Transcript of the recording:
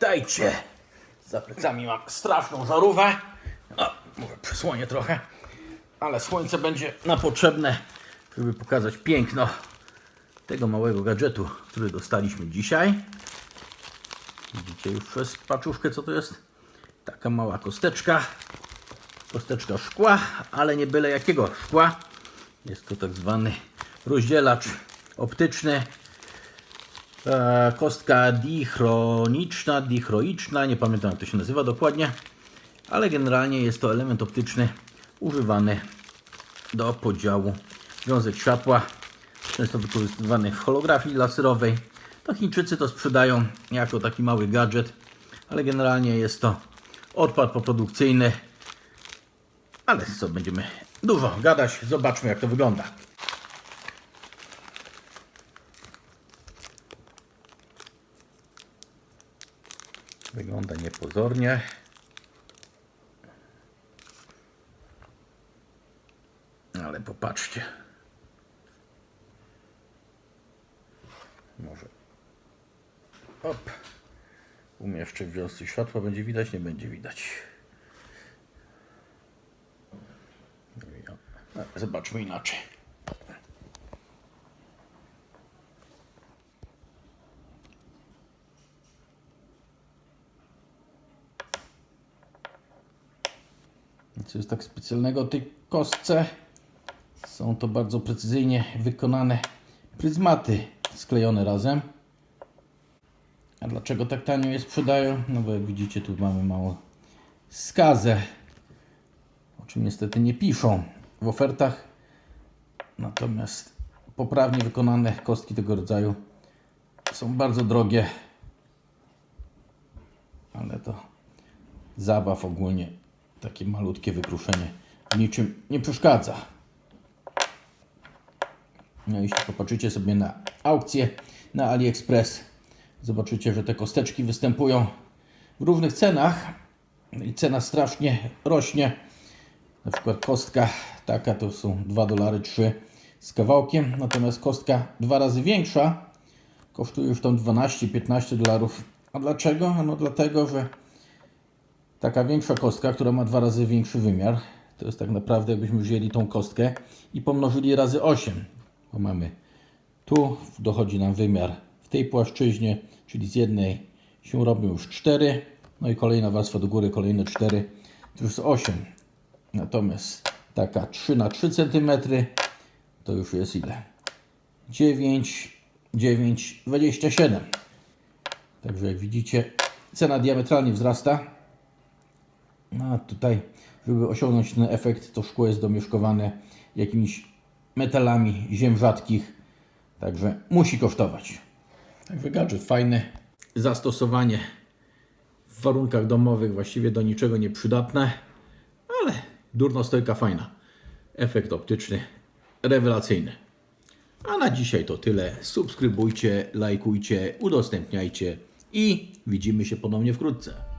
Witajcie! Za plecami mam straszną żarówkę. O, może przysłonię trochę. Ale słońce będzie na potrzebne, żeby pokazać piękno tego małego gadżetu, który dostaliśmy dzisiaj. Widzicie już przez paczuszkę, co to jest? Taka mała kosteczka. Kosteczka szkła, ale nie byle jakiego szkła. Jest to tak zwany rozdzielacz optyczny. E, kostka dichroniczna, dichroiczna, nie pamiętam jak to się nazywa dokładnie, ale generalnie jest to element optyczny używany do podziału wiązek światła, często wykorzystywany w holografii laserowej. To Chińczycy to sprzedają jako taki mały gadżet, ale generalnie jest to odpad poprodukcyjny. Ale co, będziemy dużo gadać, zobaczmy jak to wygląda. Wygląda niepozornie. Ale popatrzcie. Może. Op. Umieszczę w wiosce światła. Będzie widać? Nie będzie widać. No Zobaczmy inaczej. Co jest tak specjalnego o tej kostce? Są to bardzo precyzyjnie wykonane pryzmaty sklejone razem. A dlaczego tak tanio je sprzedają? No bo jak widzicie tu mamy małą skazę, o czym niestety nie piszą w ofertach. Natomiast poprawnie wykonane kostki tego rodzaju są bardzo drogie. Ale to zabaw ogólnie takie malutkie wykruszenie niczym nie przeszkadza. No jeśli popatrzycie sobie na aukcję na AliExpress, zobaczycie, że te kosteczki występują w różnych cenach i cena strasznie rośnie. Na przykład kostka taka to są 2 dolary 3 z kawałkiem, natomiast kostka dwa razy większa kosztuje już tam 12-15 dolarów. A dlaczego? No dlatego, że taka większa kostka, która ma dwa razy większy wymiar, to jest tak naprawdę jakbyśmy wzięli tą kostkę i pomnożyli razy 8, bo mamy tu dochodzi nam wymiar w tej płaszczyźnie, czyli z jednej się robią już 4, no i kolejna warstwa do góry, kolejne 4, to już jest 8. Natomiast taka 3 na 3 cm to już jest ile? 9, 9, 27. Także jak widzicie, cena diametralnie wzrasta. No a tutaj, żeby osiągnąć ten efekt, to szkło jest domieszkowane jakimiś metalami ziem rzadkich, także musi kosztować. Także gadżet fajny. Zastosowanie w warunkach domowych właściwie do niczego nieprzydatne, ale durnostojka fajna. Efekt optyczny rewelacyjny. A na dzisiaj to tyle. Subskrybujcie, lajkujcie, udostępniajcie i widzimy się ponownie wkrótce.